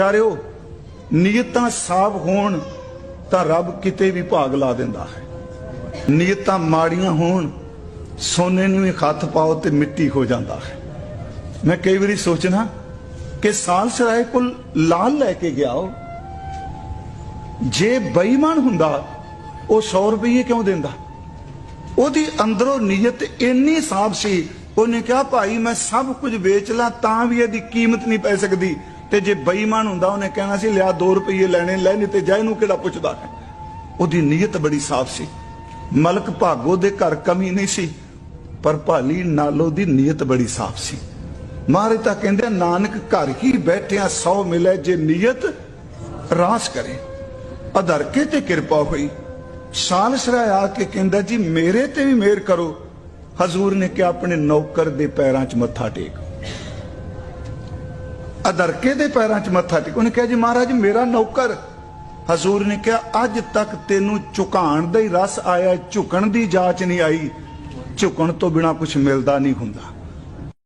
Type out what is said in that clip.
ਪਿਆਰਿਓ, ਨੀਅਤਾਂ ਸਾਫ਼ ਹੋਣ ਤਾਂ ਰੱਬ ਕਿਤੇ ਵੀ ਭਾਗ ਲਾ ਦਿੰਦਾ ਹੈ। ਨੀਅਤਾਂ ਮਾੜੀਆਂ ਹੋਣ, ਸੋਨੇ ਨੂੰ ਵੀ ਹੱਥ ਪਾਓ ਤੇ ਮਿੱਟੀ ਹੋ ਜਾਂਦਾ ਹੈ। ਮੈਂ ਕਈ ਵਾਰੀ ਸੋਚਣਾ ਕਿ ਸਾਲ ਸਰਾਏ ਕੋਲ ਲਾਲ ਲੈ ਕੇ ਗਿਆ ਉਹ। ਜੇ ਬੇਈਮਾਨ ਹੁੰਦਾ, ਉਹ 100 ਰੁਪਏ ਕਿਉਂ ਦਿੰਦਾ? ਉਹਦੀ ਅੰਦਰੋਂ ਨੀਅਤ ਇੰਨੀ ਸਾਫ਼ ਸੀ, ਉਹਨੇ ਕਿਹਾ, ਭਾਈ, ਮੈਂ ਸਭ ਕੁਝ ਵੇਚ ਲਾਂ, ਤਾਂ ਵੀ ਇਹਦੀ ਕੀਮਤ ਨਹੀਂ ਪੈ ਸਕਦੀ। ਤੇ ਜੇ ਬੇਈਮਾਨ ਹੁੰਦਾ, ਉਹਨੇ ਕਹਿਣਾ ਸੀ, ਲਿਆ 2 ਰੁਪਏ ਲੈਣੇ, ਲੈ ਨਹੀਂ ਤੇ ਜਾ, ਇਹਨੂੰ ਕਿਹੜਾ ਪੁੱਛਦਾ ਹੈ? ਉਹਦੀ ਨੀਅਤ ਬੜੀ ਸਾਫ਼ ਸੀ। ਮਲਕ ਭਾਗੋ ਦੇ ਘਰ ਕਮੀ ਨਹੀਂ ਸੀ, ਪਰ ਭਾਲੀ ਨਾਲੋ ਦੀ ਨੀਅਤ ਬੜੀ ਸਾਫ਼ ਸੀ। ਮਹਾਰਾਜ ਤਾਂ ਕਹਿੰਦੇ ਨਾਨਕ ਘਰ ਹੀ ਬੈਠਿਆ ਸੌ ਮਿਲੇ, ਜੇ ਨੀਅਤ ਰਾਸ ਕਰੇ। ਅਧਰਕੇ ਤੇ ਕਿਰਪਾ ਹੋਈ। ਸਾਲਸਰਾ ਆ ਕੇ ਕਹਿੰਦਾ, ਜੀ, ਮੇਰੇ ਤੇ ਵੀ ਮਿਹਰ ਕਰੋ। ਹਜ਼ੂਰ ਨੇ ਕਿਹਾ, ਆਪਣੇ ਨੌਕਰ ਦੇ ਪੈਰਾਂ 'ਚ ਮੱਥਾ ਟੇਕ। ਅਦਰਕੇ ਦੇ ਪੈਰਾਂ 'ਚ ਮੱਥਾ ਟੇਕ, ਉਹਨੇ ਕਿਹਾ, ਜੀ ਮਹਾਰਾਜ, ਮੇਰਾ ਨੌਕਰ। ਹਜ਼ੂਰ ਨੇ ਕਿਹਾ, ਅੱਜ ਤੱਕ ਤੈਨੂੰ ਝੁਕਾਣ ਦਾ ਹੀ ਰਸ ਆਇਆ, ਝੁਕਣ ਦੀ ਜਾਚ ਨਹੀਂ ਆਈ। ਝੁਕਣ ਤੋਂ ਬਿਨਾ ਕੁਝ ਮਿਲਦਾ ਨਹੀਂ ਹੁੰਦਾ।